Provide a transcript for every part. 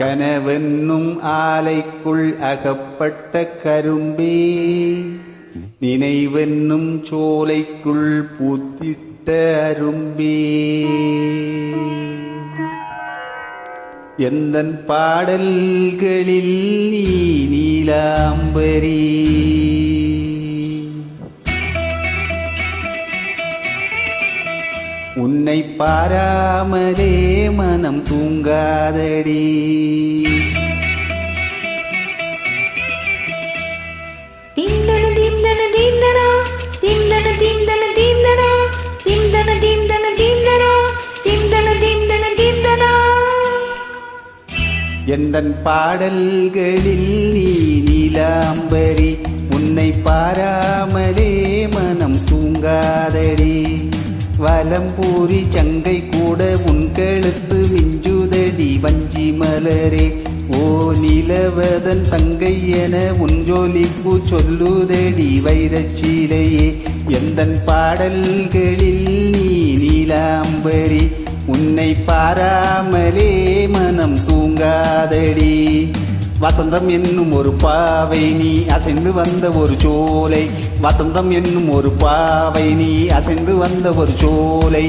கனவென்னும் ஆலைக்குள் அகப்பட்ட கரும்பே. நினைவென்னும் சோலைக்குள் பூத்திட்ட அரும்பே. எந்த பாடல்களில் நீ நீலாம்பரீ. உன்னை பாராமலே மனம் தூங்காதடி. எந்தன் பாடல்களில் நீ நீலாம்பரி உன்னை பாராமலே மனம் தூங்காதடி வலம்பூரி சங்கை கூட உன் கழுத்து மிஞ்சுதடி வஞ்சி மலரே. ஓ நிலவதன் தங்கை என உன் ஜோலிப்பு சொல்லுதடி வைரச்சீலையே. எந்த பாடல்களில் நீ நீலாம்பரி உன்னை பாராமலே மனம் தூங்காதடி. வசந்தம் என்னும் ஒரு பாவை நீ அசைந்து வந்த ஒரு சோலை வசந்தம் என்னும் ஒரு பாவை நீ அசைந்து வந்த ஒரு சோலை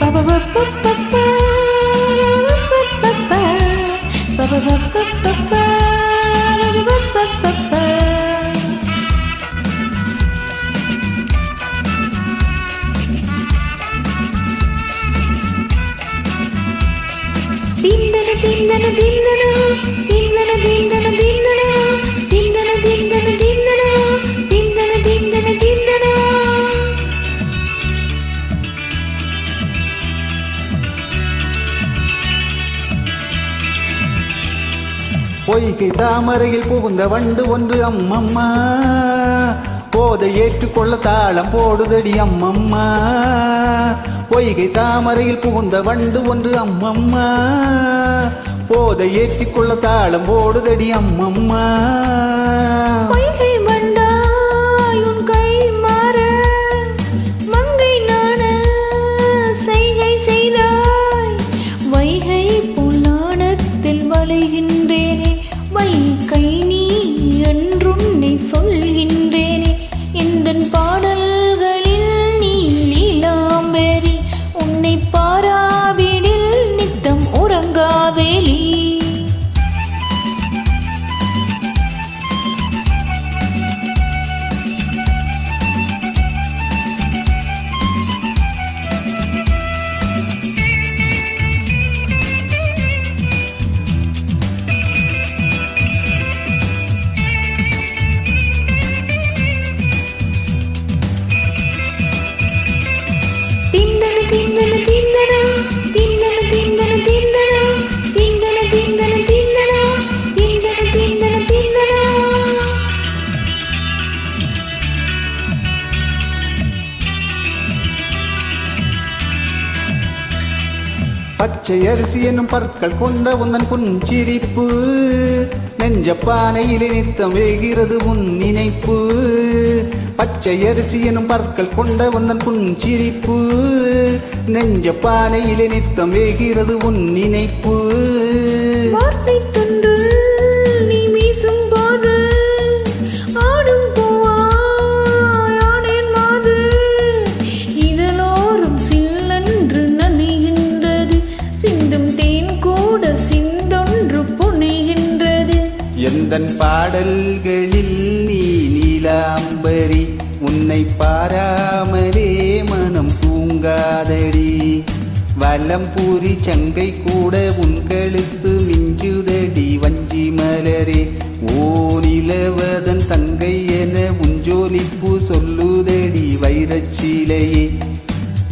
பபபபபபா, பபபபபா, பபபபபபா, பொய்கை தாமரையில் புகுந்த வண்டு ஒன்று அம்மம்மா. போதை ஏற்றுக்கொள்ள தாளம் போடுதடி அம்மம்மா. பொய்கை தாமரையில் புகுந்த வண்டு ஒன்று அம்மம்மா. போதை ஏற்றிக்கொள்ள தாளம் போடுதடி அம்மம்மா. பச்சை அரிசி என்னும் பற்கள் கொண்ட உந்தன் புன்சிரிப்பு. நெஞ்ச நித்தம் வேகிறது உன் நினைப்பு. பச்சை அரிசி என்னும் பற்கள் கொண்ட உந்தன் புன்சிரிப்பு. நெஞ்ச பானையிலே நித்தம் வேகிறது உன் நினைப்பு. எந்தன் பாடல்களில் நீ நீலாம்பரி உன்னை பாராமலே மனம் தூங்காதடி. வலம்பூரி சங்கை கூட உன் மிஞ்சுதடி வஞ்சி மலரே ஓ நிலவதன் தங்கை என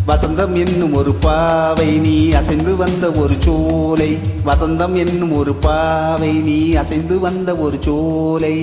வசந்தம் என்னும் ஒரு பாவை நீ அசைந்து வந்த ஒரு சோலை. வசந்தம் என்னும் ஒரு பாவை நீ அசைந்து வந்த ஒரு சோலை.